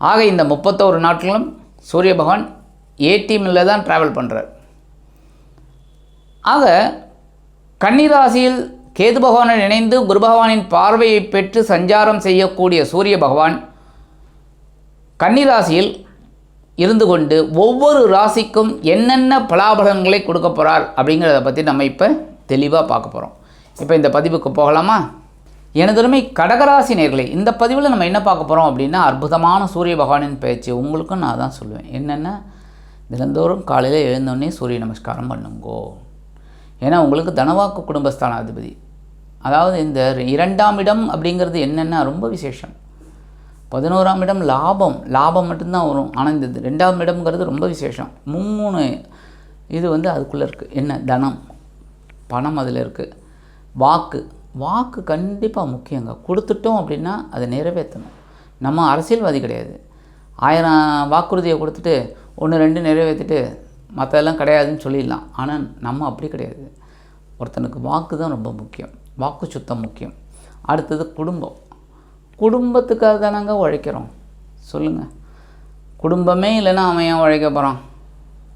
ஆக இந்த முப்பத்தோரு நாட்களும் சூரிய பகவான் ஏடிஎம்மில் தான் ட்ராவல் பண்ணுறார் ஆக கன்னிராசியில் கேது பகவானுடன் இணைந்து குரு பகவானின் பார்வையை பெற்று சஞ்சாரம் செய்யக்கூடிய சூரிய பகவான் கன்னிராசியில் இருந்து கொண்டு ஒவ்வொரு ராசிக்கும் என்னென்ன பலாபலன்களை கொடுக்க போகிறார் அப்படிங்கிறத பற்றி நம்ம இப்போ தெளிவாக பார்க்க போகிறோம் இப்போ இந்த பதிவுக்கு போகலாமா? எனதுமே கடகராசி நேர்களை இந்த பதிவில் நம்ம என்ன பார்க்க போகிறோம் அப்படின்னா அற்புதமான சூரிய பகவானின் பேச்சு. உங்களுக்கும் நான் தான் சொல்லுவேன். என்னென்ன தினந்தோறும் காலையில் எழுந்தோடனே சூரிய நமஸ்காரம் பண்ணுங்கோ. ஏன்னா உங்களுக்கு தனவாக்கு குடும்பஸ்தானாதிபதி. அதாவது இந்த இரண்டாம் இடம் அப்படிங்கிறது என்னென்னா ரொம்ப விசேஷம். பதினோராம் இடம் லாபம். லாபம் மட்டும்தான் வரும். ஆனால் இந்த ரெண்டாம் இடம்ங்கிறது ரொம்ப விசேஷம். மூணு இது வந்து அதுக்குள்ளே இருக்குது என்ன? தனம். பணம் அதில் இருக்குது வாக்கு. வாக்கு கண்டிப்பாக முக்கியங்க. கொடுத்துட்டோம் அப்படின்னா அதை நிறைவேற்றணும். நம்ம அரசியல்வாதி கிடையாது. ஆயிரம் வாக்குறுதியை கொடுத்துட்டு ஒன்று ரெண்டு நிறைவேற்றிட்டு மற்றதெல்லாம் கிடையாதுன்னு சொல்லிடலாம். ஆனால் நம்ம அப்படி கிடையாது. ஒருத்தனுக்கு வாக்கு தான் ரொம்ப முக்கியம். வாக்கு சுத்தம் முக்கியம். அடுத்தது குடும்பம். குடும்பத்துக்காக தானங்க உழைக்கிறோம். சொல்லுங்கள் குடும்பமே இல்லைன்னா அவன் ஏன் உழைக்க போகிறான்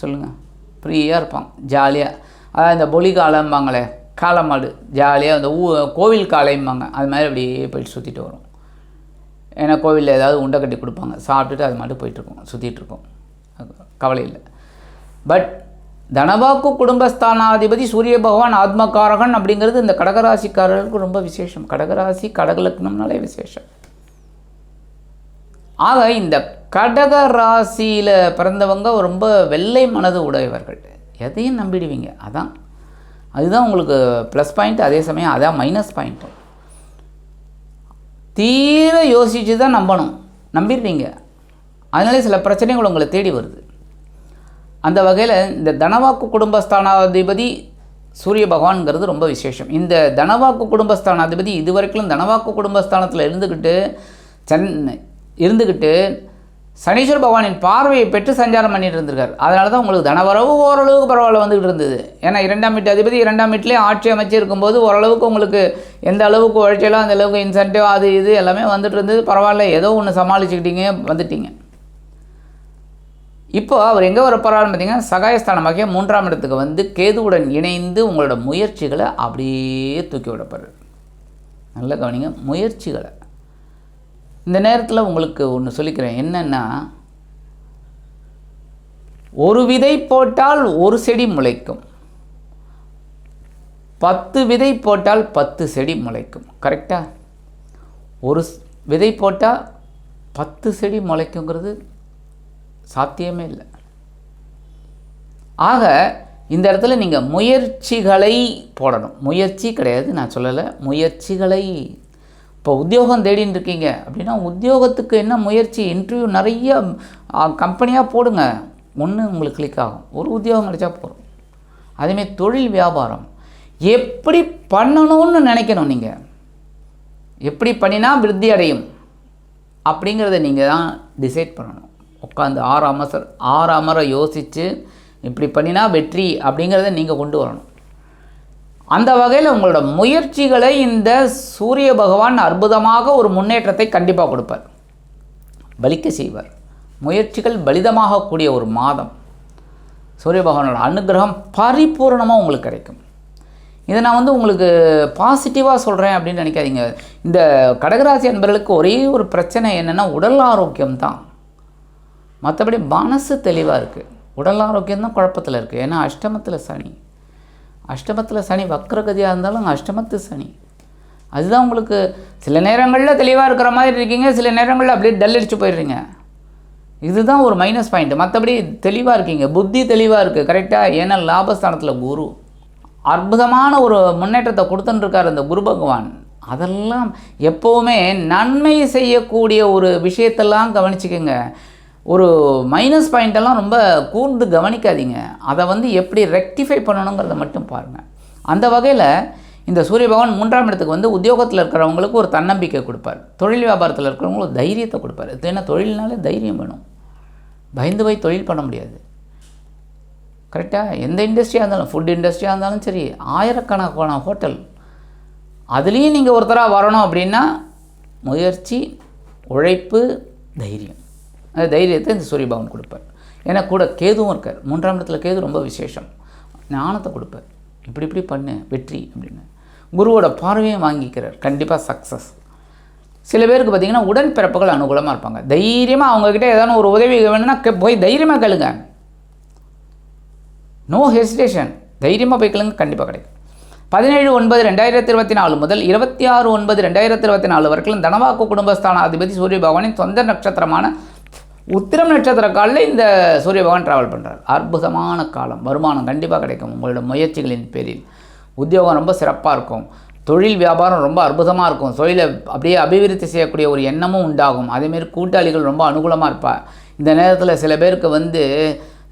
சொல்லுங்கள் ஃப்ரீயாக இருப்பான். ஜாலியாக அதாவது இந்த பொலி காலம்பாங்களே காளை மாடு ஜாலியாக அந்த ஊ கோவில் காளைம்பாங்க. அது மாதிரி அப்படியே போயிட்டு சுற்றிட்டு வரும். ஏன்னா கோவிலில் ஏதாவது உண்டை கட்டி கொடுப்பாங்க. சாப்பிட்டுட்டு அது மட்டும் போயிட்டுருக்கோம் சுற்றிட்டுருக்கோம் கவலை இல்லை. பட் தனவாக்கு குடும்பஸ்தானாதிபதி சூரிய பகவான் ஆத்மகாரகன் அப்படிங்கிறது இந்த கடகராசிக்காரர்களுக்கு ரொம்ப விசேஷம். கடகராசி கடகலக்னம்னாலே விசேஷம். ஆக இந்த கடக ராசியில் பிறந்தவங்க ரொம்ப வெள்ளை மனது உடையவர்கள். எதையும் நம்பிடுவீங்க. அதான் அதுதான் உங்களுக்கு ப்ளஸ் பாயிண்ட் அதே சமயம் அதான் மைனஸ் பாயிண்ட்டு தீர யோசித்து தான் நம்பணும். நம்பிடுறீங்க அதனாலே சில பிரச்சனைகள் உங்களை தேடி வருது. அந்த வகையில் இந்த தனவாக்கு குடும்பஸ்தானாதிபதி சூரிய பகவான்ங்கிறது ரொம்ப விசேஷம். இந்த தனவாக்கு குடும்பஸ்தானாதிபதி இது வரைக்கும் தனவாக்கு குடும்பஸ்தானத்தில் இருந்துக்கிட்டு சன் இருந்துக்கிட்டு சனீஸ்வர பகவானின் பார்வையை பெற்று சஞ்சாரம் பண்ணிட்டு இருந்திருக்கார். அதனால தான் உங்களுக்கு தனவரவு ஓரளவுக்கு பரவாயில்ல வந்துகிட்டு இருந்தது. ஏன்னா இரண்டாம் வீட்டு அதிபதி இரண்டாம் வீட்டிலே ஆட்சி அமைச்சு இருக்கும்போது ஓரளவுக்கு உங்களுக்கு எந்த அளவுக்கு உழைச்சலோ அந்த அளவுக்கு இன்சென்டிவ் அது இது எல்லாமே வந்துட்டு இருந்தது. பரவாயில்ல ஏதோ ஒன்று சமாளிச்சுக்கிட்டீங்க வந்துட்டீங்க. இப்போ அவர் எங்கே வர போகிறாருன்னு பார்த்தீங்கன்னா சகாயஸ்தானமாகிய மூன்றாம் இடத்துக்கு வந்து கேதுவுடன் இணைந்து உங்களோட முயற்சிகளை அப்படியே தூக்கி விட நல்ல கவனிங்க முயற்சிகளை. இந்த நேரத்தில் உங்களுக்கு ஒன்று சொல்லிக்கிறேன். என்னென்னா ஒரு விதை போட்டால் ஒரு செடி முளைக்கும். பத்து விதை போட்டால் பத்து செடி முளைக்கும். கரெக்டாக ஒரு விதை போட்டால் பத்து செடி முளைக்குங்கிறது சாத்தியமே இல்லை. ஆக இந்த இடத்துல நீங்கள் முயற்சிகளை போடணும். முயற்சி கிடையாது நான் சொல்லலை. முயற்சிகளை இப்போ உத்தியோகம் தேடின்னு இருக்கீங்க. அப்படின்னா உத்தியோகத்துக்கு என்ன முயற்சி? இன்டர்வியூ நிறைய கம்பெனியாக போடுங்க. ஒன்று உங்களுக்கு கிளிக் ஆகும். ஒரு உத்தியோகம் கிடைச்சா போதும். அதேமாரி தொழில் வியாபாரம். எப்படி பண்ணணும்னு நினைக்கணும் நீங்கள் எப்படி பண்ணினா விருத்தி அடையும்? அப்படிங்கிறத நீங்கள் தான் டிசைட் பண்ணணும். உட்காந்து ஆறு அமசர் ஆறு அமர யோசித்து இப்படி பண்ணினா வெற்றி அப்படிங்கிறத நீங்கள் கொண்டு வரணும். அந்த வகையில் உங்களோட முயற்சிகளை இந்த சூரிய பகவான் அற்புதமாக ஒரு முன்னேற்றத்தை கண்டிப்பாக கொடுப்பார். பலிக்க செய்வார். முயற்சிகள் பலிதமாகக்கூடிய ஒரு மாதம். சூரிய பகவானோட அனுகிரகம் பரிபூரணமாக உங்களுக்கு கிடைக்கும். இதை நான் வந்து உங்களுக்கு பாசிட்டிவாக சொல்கிறேன் அப்படின்னு நினைக்காதீங்க. இந்த கடகராசி அன்பர்களுக்கு ஒரே ஒரு பிரச்சனை என்னென்னா உடல் ஆரோக்கியம் தான். மற்றபடி மனசு தெளிவாக இருக்குது உடல் ஆரோக்கியம் தான் குழப்பத்தில் இருக்குது ஏன்னா அஷ்டமத்தில் சனி. அஷ்டமத்தில் சனி வக்ரகதியாக இருந்தாலும் அஷ்டமத்து சனி. அதுதான் உங்களுக்கு சில நேரங்களில் தெளிவாக இருக்கிற மாதிரி இருக்கீங்க சில நேரங்களில் அப்படியே டல் அடிச்சு போயிடுறீங்க. இதுதான் ஒரு மைனஸ் பாயிண்ட் மற்றபடி தெளிவாக இருக்கீங்க. புத்தி தெளிவாக இருக்குது கரெக்டாக ஏன்னா லாபஸ்தானத்தில் குரு. அற்புதமான ஒரு முன்னேற்றத்தை கொடுத்துட்டுருக்கார் அந்த குரு பகவான். அதெல்லாம் எப்போவுமே நன்மை செய்யக்கூடிய ஒரு விஷயத்தெல்லாம் கவனிச்சுக்கோங்க. ஒரு மைனஸ் பாயிண்டெல்லாம் ரொம்ப கூர்ந்து கவனிக்காதீங்க. அதை வந்து எப்படி ரெக்டிஃபை பண்ணணுங்கிறத மட்டும் பாருங்கள் அந்த வகையில் இந்த சூரிய பகவான் மூன்றாம் இடத்துக்கு வந்து உத்தியோகத்தில் இருக்கிறவங்களுக்கு ஒரு தன்னம்பிக்கை கொடுப்பார். தொழில் வியாபாரத்தில் இருக்கிறவங்களுக்கு தைரியத்தை கொடுப்பார். ஏன்னா தொழில்னாலே தைரியம் வேணும். பயந்து போய் தொழில் பண்ண முடியாது. கரெக்டாக எந்த இண்டஸ்ட்ரியாக இருந்தாலும் ஃபுட் இண்டஸ்ட்ரியாக இருந்தாலும் சரி ஆயிரக்கணக்கான ஹோட்டல் அதுலேயும் நீங்கள் ஒருத்தராக வரணும் அப்படின்னா முயற்சி உழைப்பு தைரியம். அந்த தைரியத்தை இந்த சூரிய பகவான் கொடுப்பார். ஏன்னா கூட கேதுவும் இருக்கார். மூன்றாம் இடத்துல கேது ரொம்ப விசேஷம். ஞானத்தை கொடுப்பார். இப்படி இப்படி பண்ணு வெற்றி அப்படின்னு. குருவோட பார்வையும் வாங்கிக்கிறார். கண்டிப்பாக சக்ஸஸ் சில பேருக்கு பார்த்தீங்கன்னா உடன்பிறப்புகள் அனுகூலமாக இருப்பாங்க. தைரியமாக அவங்கக்கிட்ட ஏதாவது ஒரு உதவி வேணும்னா போய் தைரியமாக கேளுங்க. நோ ஹெசிடேஷன் தைரியமாக போய் கேளுங்க கண்டிப்பாக கிடைக்கும். பதினேழு ஒன்பது ரெண்டாயிரத்தி இருபத்தி நாலு முதல் இருபத்தி ஆறு ஒன்பது ரெண்டாயிரத்தி இருபத்தி நாலு வரைக்கும் தனவாக்கு குடும்பஸ்தான அதிபதி சூரிய பகவானின் சொந்த நட்சத்திரமான உத்திரம் நட்சத்திர காலில் இந்த சூரிய பகவான் ட்ராவல் பண்ணுறார் அற்புதமான காலம் வருமானம் கண்டிப்பாக கிடைக்கும். உங்களோட முயற்சிகளின் பேரில். உத்தியோகம் ரொம்ப சிறப்பாக இருக்கும். தொழில் வியாபாரம் ரொம்ப அற்புதமாக இருக்கும். தொழிலை அப்படியே அபிவிருத்தி செய்யக்கூடிய ஒரு எண்ணமும் உண்டாகும். அதேமாரி கூட்டாளிகள் ரொம்ப அனுகூலமாக இருப்பாள் இந்த நேரத்தில் சில பேருக்கு வந்து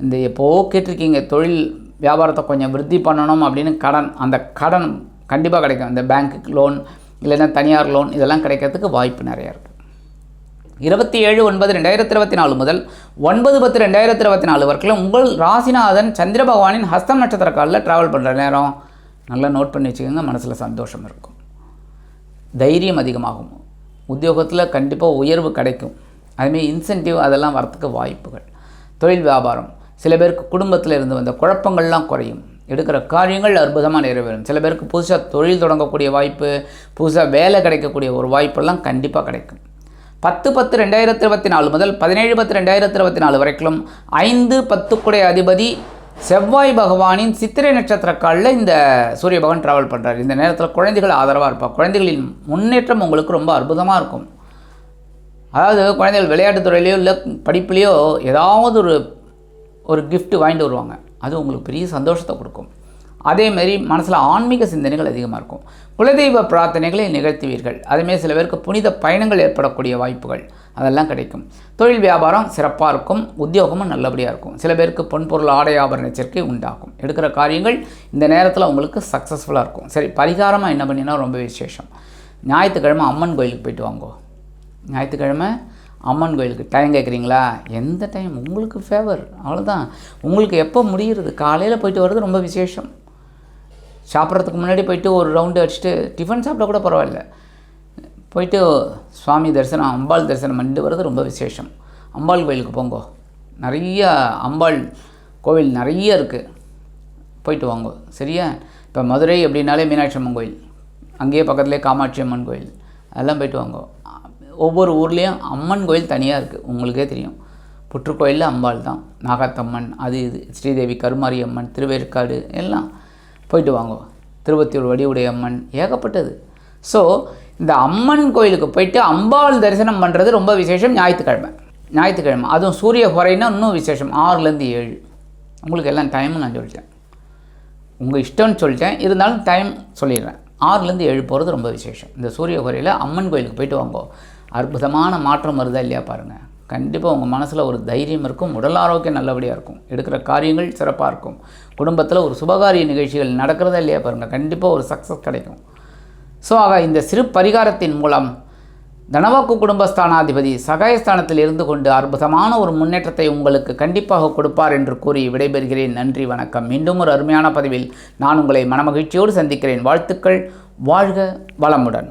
இந்த எப்போ கேட்டிருக்கீங்க தொழில் வியாபாரத்தை கொஞ்சம் விருத்தி பண்ணணும் அப்படின்னு கடன் அந்த கடன் கண்டிப்பாக கிடைக்கும். இந்த பேங்க்கு லோன் இல்லைன்னா தனியார் லோன் இதெல்லாம் கிடைக்கிறதுக்கு வாய்ப்பு நிறையா இருக்குது இருபத்தி ஏழு ஒன்பது ரெண்டாயிரத்தி இருபத்தி நாலு முதல் ஒன்பது பத்து ரெண்டாயிரத்தி இருபத்தி நாலு வரைக்கும் உங்கள் ராசிநாதன் சந்திர பகவானின் ஹஸ்தம் நட்சத்திர காலில் ட்ராவல் பண்ணுற நேரம். நல்லா நோட் பண்ணி வச்சுக்கோங்க மனசில் சந்தோஷம் இருக்கும். தைரியம் அதிகமாகும். உத்தியோகத்தில் கண்டிப்பாக உயர்வு கிடைக்கும். அதுமாரி இன்சென்டிவ் அதெல்லாம் வரத்துக்கு வாய்ப்புகள். தொழில் வியாபாரம். சில பேருக்கு குடும்பத்தில் இருந்து வந்த குழப்பங்கள்லாம் குறையும். எடுக்கிற காரியங்கள் அற்புதமாக நிறைவேறும். சில பேருக்கு புதுசாக தொழில் தொடங்கக்கூடிய வாய்ப்பு புதுசாக வேலை கிடைக்கக்கூடிய ஒரு வாய்ப்பெல்லாம் கண்டிப்பாக கிடைக்கும். பத்து பத்து ரெண்டாயிரத்தி இருபத்தி நாலு முதல் பதினேழு பத்து ரெண்டாயிரத்தி இருபத்தி நாலு வரைக்கும் ஐந்து பத்துக்குடைய அதிபதி செவ்வாய் பகவானின் சித்திரை நட்சத்திர காலில் இந்த சூரிய பகவான் ட்ராவல் பண்ணுறார் இந்த நேரத்தில் குழந்தைகள் ஆதரவாக இருப்பார். குழந்தைகளின் முன்னேற்றம் உங்களுக்கு ரொம்ப அற்புதமாக இருக்கும். அதாவது குழந்தைகள் விளையாட்டுத் துறையிலையோ இல்லை படிப்புலேயோ ஏதாவது ஒரு ஒரு கிஃப்ட் வாங்கிட்டு வருவாங்க. அது உங்களுக்கு பெரிய சந்தோஷத்தை கொடுக்கும். அதேமாரி மனசில் ஆன்மீக சிந்தனைகள் அதிகமாக இருக்கும். குலதெய்வ பிரார்த்தனைகளை நிகழ்த்துவீர்கள். அதேமாரி சில பேருக்கு புனித பயணங்கள் ஏற்படக்கூடிய வாய்ப்புகள் அதெல்லாம் கிடைக்கும். தொழில் வியாபாரம் சிறப்பாக இருக்கும். உத்தியோகமும் நல்லபடியாக இருக்கும். சில பேருக்கு பொன்பொருள் ஆடை ஆபரண சேர்க்கை உண்டாகும். எடுக்கிற காரியங்கள் இந்த நேரத்தில் உங்களுக்கு சக்ஸஸ்ஃபுல்லாக இருக்கும். சரி பரிகாரமாக என்ன பண்ணினா ரொம்ப விசேஷம். ஞாயிற்றுக்கிழமை அம்மன் கோயிலுக்கு போயிட்டு வாங்கோ. ஞாயிற்றுக்கிழமை அம்மன் கோயிலுக்கு. டைம் கேட்குறீங்களா எந்த டைம் உங்களுக்கு ஃபேவர் அவ்வளோதான் உங்களுக்கு எப்போ முடிகிறது காலையில் போயிட்டு வர்றது ரொம்ப விசேஷம். சாப்பிட்றதுக்கு முன்னாடி போயிட்டு ஒரு ரவுண்டு அடிச்சுட்டு டிஃபன் சாப்பிட கூட பரவாயில்ல. போயிட்டு சுவாமி தரிசனம் அம்பாள் தரிசனம் பண்ணிட்டு வர்றது ரொம்ப விசேஷம். அம்பாள் கோயிலுக்கு போங்கோ. நிறைய அம்பாள் கோவில் நிறைய இருக்குது போயிட்டு வாங்க. சரியா? இப்போ மதுரை அப்படின்னாலே மீனாட்சி அம்மன் கோயில். அங்கேயே பக்கத்துலேயே காமாட்சி அம்மன் கோயில். அதெல்லாம் போயிட்டு வாங்கோ. ஒவ்வொரு ஊர்லேயும் அம்மன் கோயில் தனியாக இருக்குது உங்களுக்கே தெரியும். புற்றுக்கோயிலில் அம்பாள் தான். நாகாத்தம்மன் அது இது. ஸ்ரீதேவி கருமாரி அம்மன் திருவேற்காடு எல்லாம். போயிட்டு வாங்க திருவத்தியூர் வடிவுடைய அம்மன் ஏகப்பட்டது. ஸோ இந்த அம்மன் கோயிலுக்கு போயிட்டு அம்பாள் தரிசனம் பண்ணுறது ரொம்ப விசேஷம் ஞாயிற்றுக்கிழமை. ஞாயிற்றுக்கிழமை. அதுவும் சூரிய குறைன்னா இன்னும் விசேஷம். ஆறுலேருந்து ஏழு. உங்களுக்கு எல்லாம் டைமும் நான் சொல்லிட்டேன். உங்கள் இஷ்டம்னு சொல்லிட்டேன். இருந்தாலும் டைம் சொல்லிடுறேன். ஆறுலேருந்து ஏழு போகிறது ரொம்ப விசேஷம். இந்த சூரிய குறையில் அம்மன் கோயிலுக்கு போயிட்டு வாங்கோ அற்புதமான மாற்றம் வருதா இல்லையா பாருங்கள் கண்டிப்பாக உங்கள் மனசில் ஒரு தைரியம் இருக்கும். உடல் ஆரோக்கியம் நல்லபடியாக இருக்கும். எடுக்கிற காரியங்கள் சிறப்பாக இருக்கும். குடும்பத்தில் ஒரு சுபகாரிய நிகழ்ச்சிகள் நடக்கிறதா இல்லையா பாருங்கள் கண்டிப்பாக ஒரு சக்ஸஸ் கிடைக்கும். ஸோ ஆக இந்த சிறு பரிகாரத்தின் மூலம் தனவாக்கு குடும்பஸ்தானாதிபதி சகாயஸ்தானத்தில் இருந்து கொண்டு அற்புதமான ஒரு முன்னேற்றத்தை உங்களுக்கு கண்டிப்பாக கொடுப்பார் என்று கூறி விடைபெறுகிறேன். நன்றி வணக்கம். மீண்டும் ஒரு அருமையான பதிவில் நான் உங்களை மனமகிழ்ச்சியோடு சந்திக்கிறேன். வாழ்த்துக்கள். வாழ்க வளமுடன்.